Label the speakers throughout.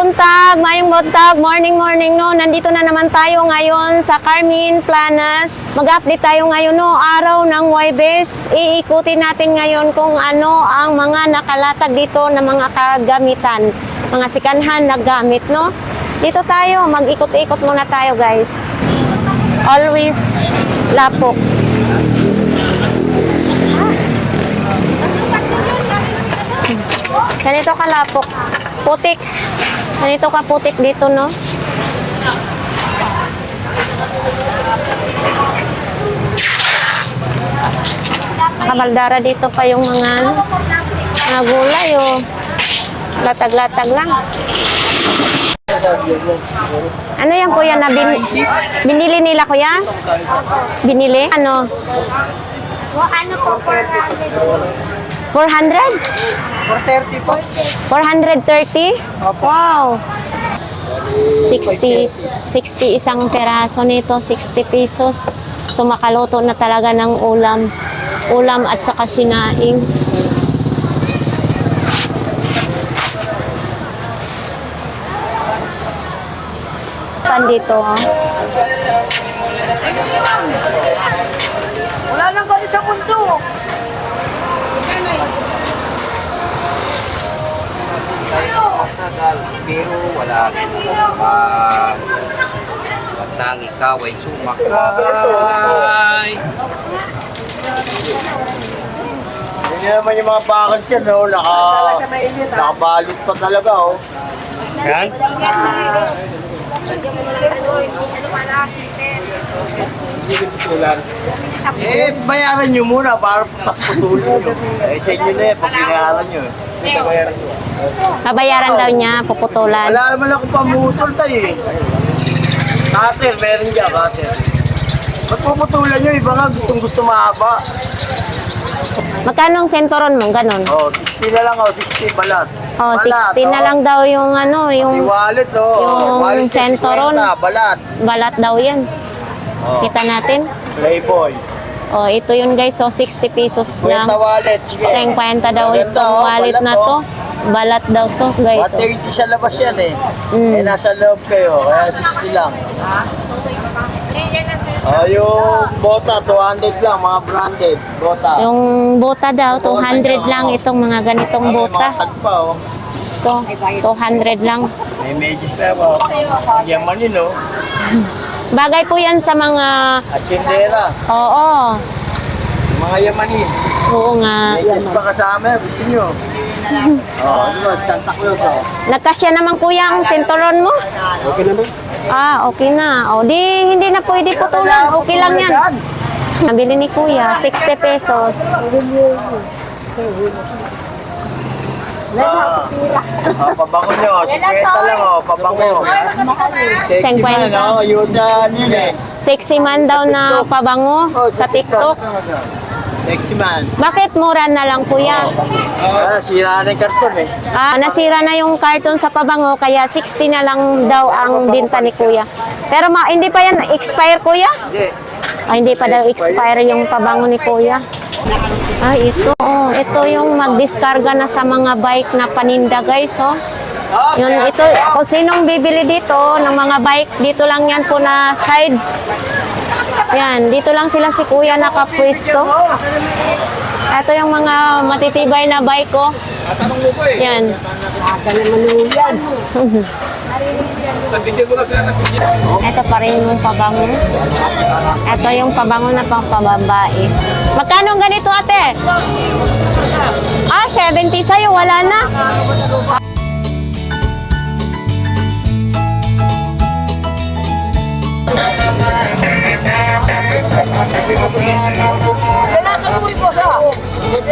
Speaker 1: buntag, mayong buntag, morning morning no. Nandito na naman tayo ngayon sa Carmen Planas. Mag-update tayo ngayon no, araw ng Huwebes. Iikutin natin ngayon kung ano ang mga nakalatag dito na mga kagamitan, mga sikanhan na gamit no. Dito tayo, mag-ikot-ikot muna tayo guys. Always lapok. Ganito kalapok. Putik. Ganito ka putik dito, no? Kabaldara dito pa yung mga mga gulay, oh. Latag-latag lang. Ano yan, kuya, na bin, binili nila, kuya? Binili? Ano?
Speaker 2: Ano po, 400?
Speaker 1: 400?
Speaker 3: 430 po.
Speaker 1: 430? Wow! 60, 60 isang peraso nito, 60 pesos. So makaluto na talaga ng ulam. Ulam at saka sinaing. Pan dito, ha?
Speaker 2: Wala nang kayo sa mundo.
Speaker 3: Tagal, pero wala. Pag nang ikaw ay sumakay.
Speaker 4: Yan naman yung mga bakal siya, no? Naka, nakabalot pa talaga, oh. Yan? Eh, bayaran nyo muna para pas putulin nyo. Eh, sa inyo na yan, pag binayaran nyo. eh.
Speaker 1: Kabayaran daw niya, puputulan.
Speaker 4: Wala naman ako pamutol tayo eh. Cutter, meron dyan, cutter. Ba't puputulan nyo? Iba nga gustong gusto mahaba.
Speaker 1: Magkano ang sentoron mo? Ganon.
Speaker 4: Oh, 60 na lang, oh, 60 balat.
Speaker 1: Oh,
Speaker 4: Balat,
Speaker 1: 60 na
Speaker 4: oh.
Speaker 1: lang daw yung ano,
Speaker 4: Yung
Speaker 1: yung
Speaker 4: wallet, oh.
Speaker 1: yung
Speaker 4: wallet
Speaker 1: sentoron.
Speaker 4: 50, balat.
Speaker 1: balat daw yan.
Speaker 4: Oh,
Speaker 1: Kita natin.
Speaker 4: Playboy.
Speaker 1: Oh, ito yun guys. So, 60 pesos lang.
Speaker 4: Kwenta wallet, sige.
Speaker 1: 50 daw
Speaker 4: Maganda,
Speaker 1: itong
Speaker 4: oh,
Speaker 1: wallet
Speaker 4: balat,
Speaker 1: na
Speaker 4: oh.
Speaker 1: to. Balat daw to guys. Oh.
Speaker 4: 180 sa labas yan eh.
Speaker 1: Mm.
Speaker 4: Eh, nasa loob kayo, kaya 60 lang. Oh, yung bota, 200 lang, mga branded. Bota.
Speaker 1: Yung bota daw, 200 lang itong mga ganitong
Speaker 4: May
Speaker 1: bota.
Speaker 4: Mga tagpa, oh.
Speaker 1: Ito, 200 lang.
Speaker 4: May medyo pa, oh. Yaman yun, oh.
Speaker 1: Bagay po yan sa mga,
Speaker 4: Asindera,
Speaker 1: oo,
Speaker 4: mga yamanin.
Speaker 1: oo nga.
Speaker 4: May yes pa kasama, gusto nyo. Oh, ano ba, Santa Claus, oh.
Speaker 1: Nagkasya naman kuya ang sentoron mo?
Speaker 4: Okay naman.
Speaker 1: Ah, okay na. O, di, hindi na pwede putulan. Okay lang yan. Nabili ni kuya, 60 pesos.
Speaker 4: Ah, ah, pabango nyo, 50 lang, oh, pabango. Sexy
Speaker 1: 50.
Speaker 4: man, oh, yusa nila eh.
Speaker 1: Sexy man daw na pabango
Speaker 4: Oh,
Speaker 1: sa TikTok.
Speaker 4: Sexy man.
Speaker 1: Bakit mura na lang kuya?
Speaker 4: Ah, sira na yung karton eh.
Speaker 1: Ah, nasira na yung carton sa pabango kaya 60 na lang daw ang binta ni kuya. Pero ma hindi pa yan expire kuya?
Speaker 4: Hindi.
Speaker 1: Ah, hindi pa daw expire yung pabango ni kuya. Ah, ito. Oh, ito yung magdiskarga na sa mga bike na paninda guys, oh. Yun, ito, kung sinong bibili dito ng mga bike, dito lang yan po na side. Yan, dito lang sila si kuya nakapwesto. Ito yung mga matitibay na bike ko. Yan. Ito pa rin yung pabango. Ito yung pabango na pang pababae. Magkano ganito ate? Ah, 70 sa'yo. Wala na.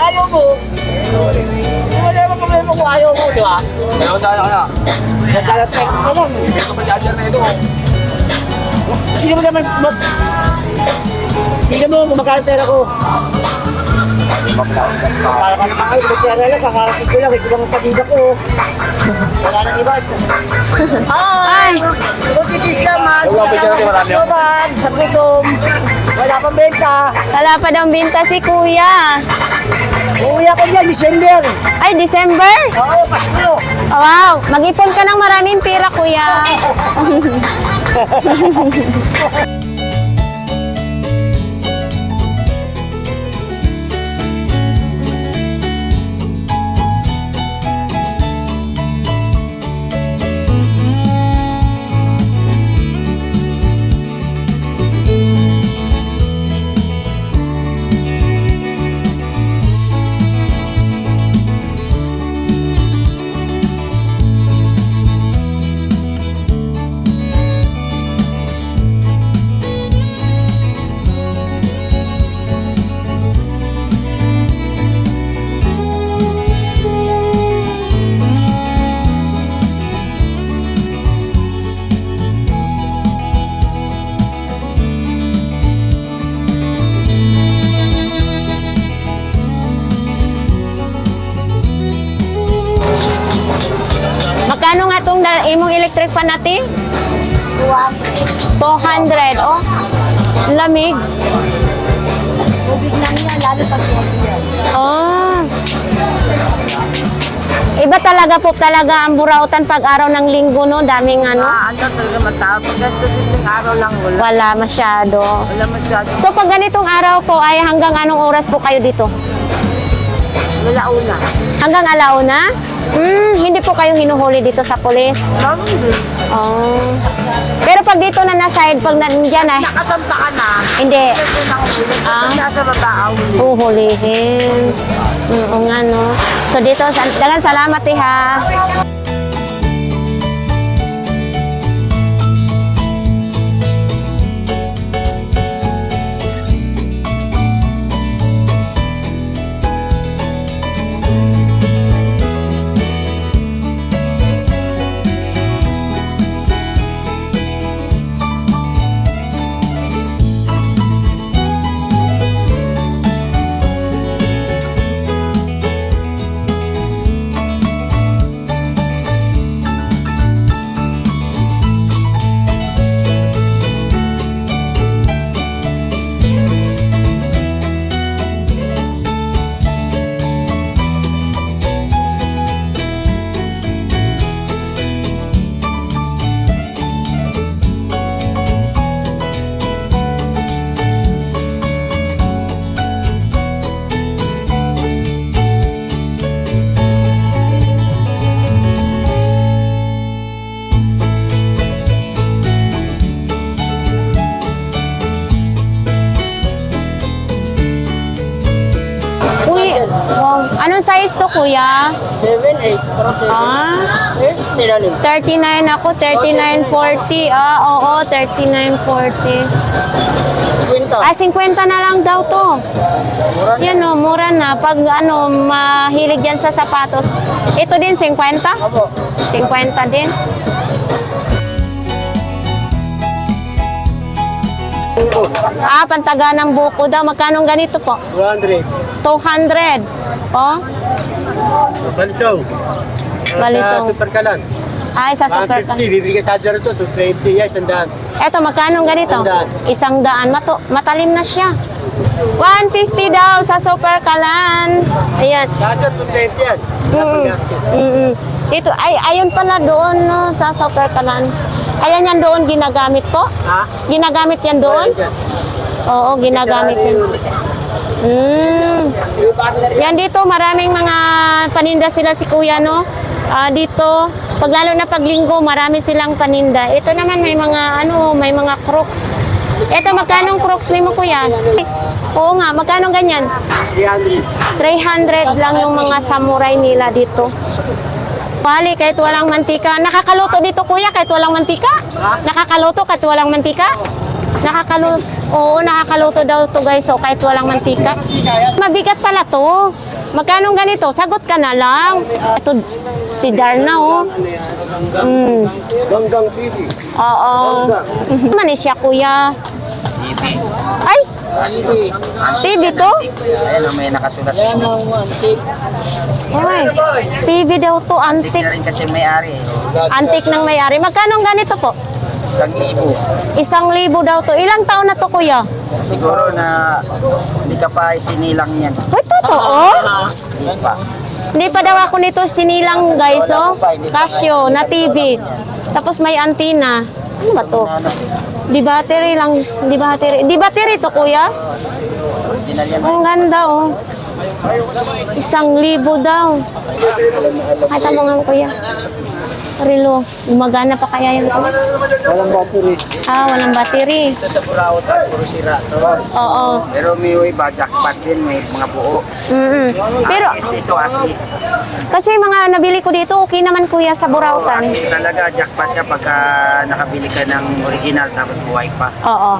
Speaker 4: Ayaw mo. Wala naman problema kung ayaw mo, di ba?
Speaker 3: Pero dala ka na.
Speaker 4: Ka lang.
Speaker 3: Hindi ko pa-charger na ito.
Speaker 4: Hindi mo naman mag... Hindi mo kumakalatay ako. Para ka naman kayo, magkara lang, kakarating ko lang, ito lang ang pagida ko. Wala nang iba.
Speaker 1: Ay!
Speaker 4: Magkikis naman.
Speaker 3: Wala pa dyan, marami ako.
Speaker 4: Sa gutom. Wala pang benta.
Speaker 1: Wala pa daw binta si kuya.
Speaker 4: Uuwi ako niya, December.
Speaker 1: Ay, December?
Speaker 4: Oo, Pasko.
Speaker 1: Wow, mag-ipon ka ng maraming pera, kuya. electric fan natin? 200. Oh, lamig.
Speaker 2: Tubig lang yan, lalo pag.
Speaker 1: Oh. Iba talaga po talaga ang burautan pag araw ng linggo, no? Daming ano.
Speaker 4: Ah, ano talaga matapos. Ganito din yung araw lang. Wala,
Speaker 1: Wala masyado.
Speaker 4: wala masyado.
Speaker 1: So pag ganitong araw po ay hanggang anong oras po kayo dito?
Speaker 4: Wala una.
Speaker 1: Hanggang alauna? Hmm, hindi po kayo hinuhuli dito sa pulis.
Speaker 4: Mami din.
Speaker 1: Oh. Pero pag dito na na-side, pag nandiyan ay,
Speaker 4: Nakasampa ka na.
Speaker 1: hindi,
Speaker 4: Kasi nakahuli.
Speaker 1: Ah.
Speaker 4: Kasi nasa baba ang huli.
Speaker 1: huhulihin. Mm, Oo nga, no? So dito, sa- dagan salamat eh ha. Anong size to, kuya?
Speaker 4: 7, 8. Parang 7.
Speaker 1: Ah,
Speaker 4: Eh, sinalim.
Speaker 1: 39 ako, 39.40. Ah, oo, 39.40.
Speaker 4: Kwenta.
Speaker 1: Ah, 50 na lang daw to. Yan o, mura na. Pag ano, mahilig yan sa sapatos. Ito din, 50?
Speaker 4: Opo.
Speaker 1: 50 din. Ah, pantaga ng buko daw. Magkano ganito po?
Speaker 4: 200.
Speaker 1: 200. Oh,
Speaker 4: Balisong.
Speaker 1: Balisong.
Speaker 4: Superkalan.
Speaker 1: ay, sa super ka.
Speaker 4: 150. Bibigyan sa dyan ito. 220. Yes, sandaan.
Speaker 1: Eto, magkano ganito?
Speaker 4: Isang daan.
Speaker 1: Isang daan. Mato, matalim na siya. 150 daw sa super kalan. Ayan.
Speaker 4: Sa dyan, 220 yan.
Speaker 1: Mm. Mm-mm. Dito, ay, ayun pala doon no, sa super kalan. Ayan yan doon ginagamit po?
Speaker 4: Ha?
Speaker 1: Ginagamit yan doon? Oo, ginagamit yan. Mm. Yan dito, maraming mga paninda sila si Kuya, no? Ah, dito, pag lalo na pag linggo, marami silang paninda. Ito naman may mga ano, may mga crooks. Ito, magkano crooks ni mo, Kuya? Oo nga, magkano ganyan?
Speaker 4: 300.
Speaker 1: 300 lang yung mga samurai nila dito. Pali, kahit walang mantika. Nakakaluto dito, kuya, kahit walang mantika? Nakakaluto kahit walang mantika? Nakakaluto. Oo, nakakaluto daw to guys, so kahit walang mantika. Mabigat pala to. Magkano ganito? Sagot ka na lang. Ito, si Darna, oh. Mm.
Speaker 4: Ganggang TV.
Speaker 1: Oo. Mani siya, kuya.
Speaker 3: TV.
Speaker 1: Ay, TV to?
Speaker 3: Ayan o, may nakasulat.
Speaker 1: Ay, TV daw to,
Speaker 3: Antik
Speaker 1: antik.
Speaker 3: na rin kasi may-ari. eh.
Speaker 1: Antik ng may-ari. Magkano ang ganito po?
Speaker 3: Isang libo.
Speaker 1: Isang libo daw to. Ilang taon na to, kuya?
Speaker 3: Siguro na hindi ka pa isinilang yan.
Speaker 1: Ay, totoo?
Speaker 3: Hindi pa.
Speaker 1: Hindi pa daw ako nito sinilang guys, oh. Casio na TV. Tapos may antenna. Ano ba to? Di battery lang, di battery. Di battery to kuya? Ang ganda oh. Isang libo daw. Kata mo nga kuya. Rilo, gumagana pa kaya yun?
Speaker 4: Walang battery.
Speaker 1: Ah, walang battery.
Speaker 4: Ito sa Burao, puro sira to.
Speaker 1: Oo.
Speaker 4: Pero may iba, jackpot din, may mga buo.
Speaker 1: Mm Pero,
Speaker 4: Assist dito, assist.
Speaker 1: kasi mga nabili ko dito, okay naman kuya sa Burautan.
Speaker 4: Assist talaga, jackpot ka pagka nakabili ka ng original tapos buhay pa.
Speaker 1: Oo.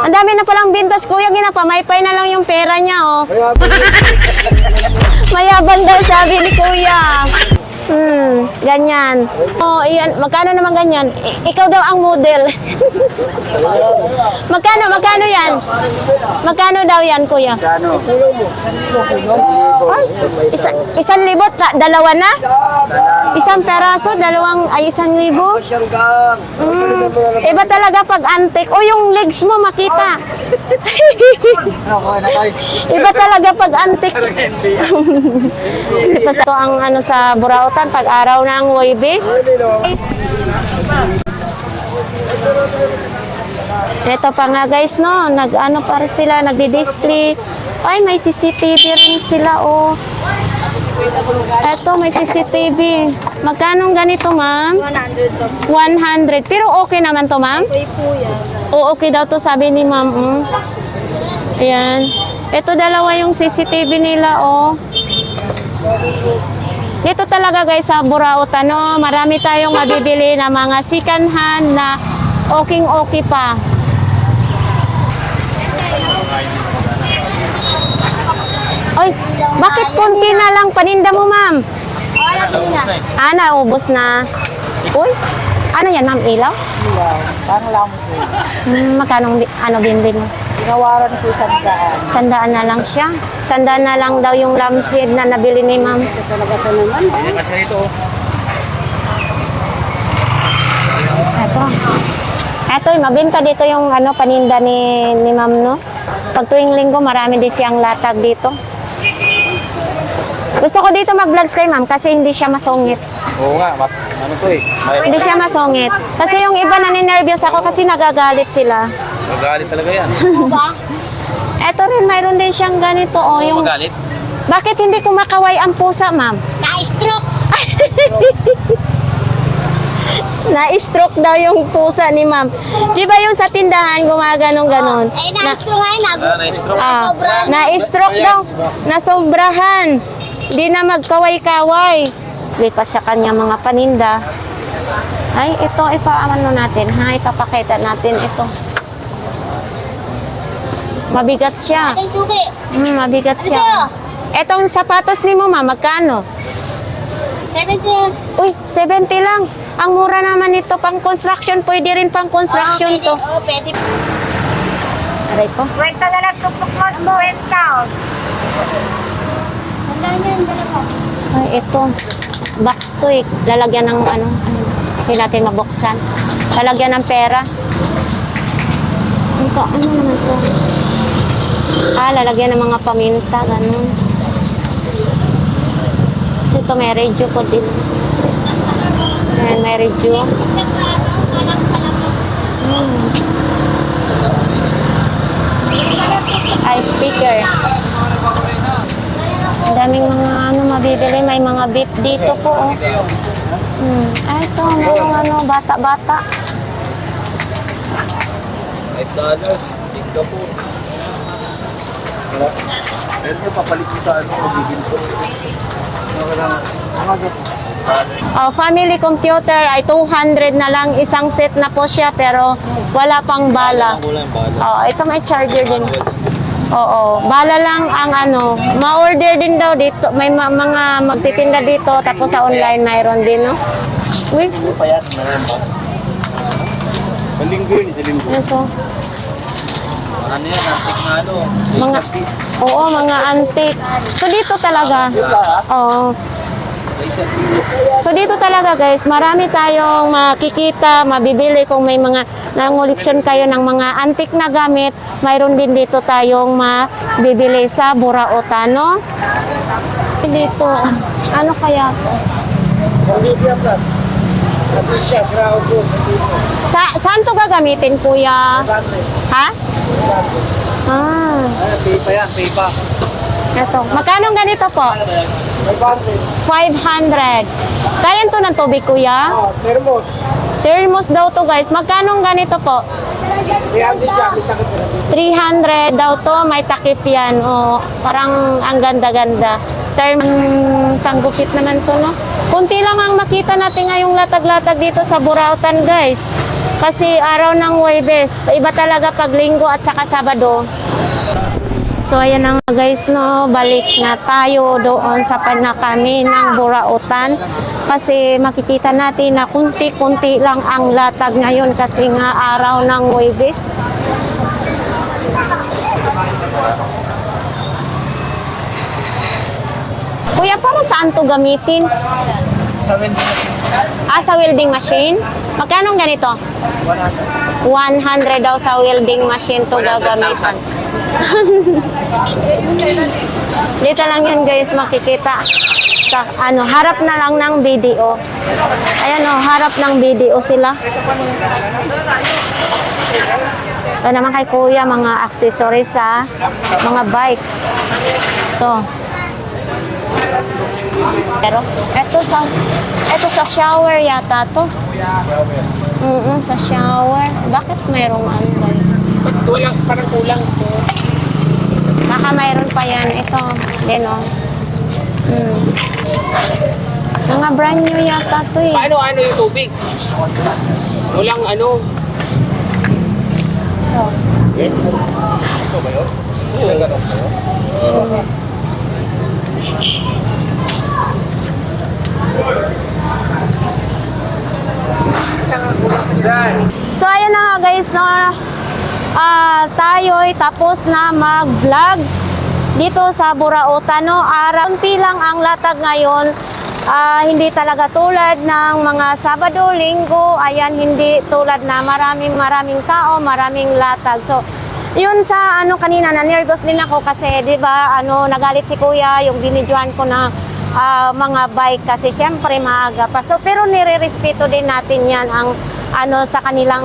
Speaker 1: Ang dami na palang bintas, kuya. Ginapamay-pay na lang yung pera niya, oh. Mayabang daw sabi ni kuya. Hmm, ganyan. Oh, iyan. Magkano naman ganyan? I- ikaw daw ang model. magkano, magkano yan? Magkano daw yan, kuya?
Speaker 4: Kano?
Speaker 1: Ay, isa, isang libot, ta- dalawa na? Isang peraso, dalawang, ay isang libo?
Speaker 4: Siyanggang.
Speaker 1: Mm, iba talaga pag antik. O yung legs mo makita. iba talaga pag antik. Basta ang ano sa Burautan pag araw ng Huwebes. Ito pa nga guys no, nag ano pa rin sila, nagdi-display. Ay, may CCTV rin sila oh. Ito, may CCTV. Magkano ganito, ma'am?
Speaker 2: 100 daw.
Speaker 1: 100. Pero okay naman to, ma'am?
Speaker 2: Okay po yan.
Speaker 1: Oo, okay daw to sabi ni ma'am. Mm. Ayan. Ito dalawa yung CCTV nila, oh. Dito talaga guys sa Burautan, no? Marami tayong mabibili na mga second hand na okay-okay pa. Oy, bakit konti na lang paninda mo, ma'am?
Speaker 2: Wala na.
Speaker 1: Ah, naubos na. Uy, ano yan, ma'am? Ilaw?
Speaker 2: Parang lang po.
Speaker 1: Hmm, magkano ano binbin mo?
Speaker 2: Ginawaran po sa daan.
Speaker 1: Sandaan na lang siya. Sandaan na lang daw yung lampshade na nabili ni ma'am.
Speaker 2: Ito talaga ito naman.
Speaker 3: Hindi kasi ito.
Speaker 1: Ito. Ito, mabenta dito yung ano paninda ni, ni ma'am, no? Pag tuwing linggo, marami din siyang latag dito. Gusto ko dito mag-vlogs kay ma'am kasi hindi siya masungit.
Speaker 3: Oo nga, ano to eh. May
Speaker 1: Hindi siya masungit. Kasi yung iba naninervyos ako kasi nagagalit sila.
Speaker 3: magalit talaga yan.
Speaker 1: Ito rin, mayroon din siyang ganito, oh, yung...
Speaker 3: Magalit?
Speaker 1: Bakit hindi kumakaway ang pusa, ma'am?
Speaker 2: Na-stroke!
Speaker 1: Na-stroke daw yung pusa ni ma'am. Di ba yung sa tindahan gumaganong ganon?
Speaker 2: Eh, na-stroke nga yun.
Speaker 3: Ah, na-stroke.
Speaker 1: Ah, na-stroke daw. Nasobrahan. Di na magkaway-kaway. Lipas sa kanya mga paninda. Ay, ito, ipaamano natin. Ha, ipapakita natin ito. Mabigat siya.
Speaker 2: Ating suki.
Speaker 1: Hmm, mabigat siya. Etong sapatos ni mo, ma, magkano?
Speaker 2: 70.
Speaker 1: Uy, 70 lang. Ang mura naman ito pang construction. Pwede rin pang construction to.
Speaker 2: Oh, pwede.
Speaker 1: Aray ko.
Speaker 2: Kwenta na lang tupok mo. Kwenta. Wala niya, dalawa.
Speaker 1: Ay, ito. Box to eh. Lalagyan ng ano, ano. Hindi natin mabuksan. Lalagyan ng pera. Ito, ano naman to? Ah, lalagyan ng mga paminta, ganun. Kasi ito may radio ko din. Ayan, may radio. Hmm. Ay, speaker. Ang daming mga ano mabibili. May mga beef dito po. Oh. Hmm. Ay, ito. Merong ano, bata-bata.
Speaker 3: Five dollars. Tingka po. Wala. Meron nyo papalit sa ano, magiging lang, mga
Speaker 1: Oh, family computer ay 200 na lang. Isang set na po siya pero wala pang bala. Oh, ito may charger din. Oo, bala lang ang ano. Ma-order din daw dito. May ma- mga magtitinda dito tapos sa online mayroon din, no? Uy,
Speaker 3: Ano pa yan? Meron ba? Sa linggo yun, sa linggo.
Speaker 1: ito.
Speaker 3: Ano yan, antik na ano.
Speaker 1: Mga, oo, mga antique. So dito talaga. Oo. So dito talaga guys, marami tayong makikita, mabibili kung may mga nanguliksyon kayo ng mga antik na gamit, mayroon din dito tayong mabibili sa Burautan, no? Dito. Ano kaya to? Sa, saan to gagamitin, kuya? Ha? Ah,
Speaker 4: pipa yan, pipa.
Speaker 1: Eto. Magkano ganito po?
Speaker 4: May bante.
Speaker 1: 500. Kaya to ng tubig, kuya?
Speaker 4: Oh, thermos.
Speaker 1: Thermos daw to, guys. Magkano ganito po?
Speaker 4: Kaya hindi siya, kita ko pala.
Speaker 1: 300 daw to, may takip yan. O, parang ang ganda-ganda. Term, tanggupit naman to, no? Kunti lang ang makita natin ngayong latag-latag dito sa Burautan, guys. Kasi araw ng Huwebes, iba talaga pag linggo at saka Sabado. So, ayan na nga guys, no, balik na tayo doon sa panakami ng Burautan. Kasi makikita natin na kunti-kunti lang ang latag ngayon kasi nga araw ng Huwebes. Kuya, para saan to gamitin?
Speaker 4: Sa welding machine.
Speaker 1: Ah, sa welding machine? Magkano ganito?
Speaker 4: Wala siya.
Speaker 1: 100 daw sa welding machine to gagamitan. Dito lang yun guys makikita. Sa, ano, harap na lang ng video. Ayan o, harap ng video sila. Ito naman kay kuya, mga accessories sa mga bike. Ito. Pero, eto sa, eto sa shower yata to. Mm sa shower. Bakit mayroong ano ba?
Speaker 4: Walang, parang kulang.
Speaker 1: Baka mayroon pa yan. Ito. Din o. Mm. Mga brand new yata to eh.
Speaker 5: Paano ano yung tubig? Walang ano.
Speaker 1: Ito. So ayan na nga guys, no, ah tayo'y tapos na mag-vlogs dito sa Burautan. No, araw unti lang ang latag ngayon. Ah, hindi talaga tulad ng mga Sabado, Linggo. Ayan, hindi tulad na maraming maraming tao, maraming latag. So, yun sa ano kanina na nervous din ako kasi 'di ba ano nagalit si Kuya yung binidyohan ko na ah, mga bike kasi syempre maaga pa. So pero nire-respeto din natin 'yan ang ano sa kanilang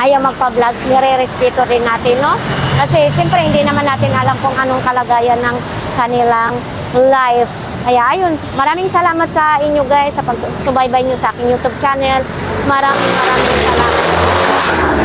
Speaker 1: ayaw magpa-vlogs, nire-respeto din natin, no? Kasi siyempre hindi naman natin alam kung anong kalagayan ng kanilang life. Kaya ayun, maraming salamat sa inyo guys sa pagsubaybay nyo sa aking YouTube channel. Maraming maraming salamat.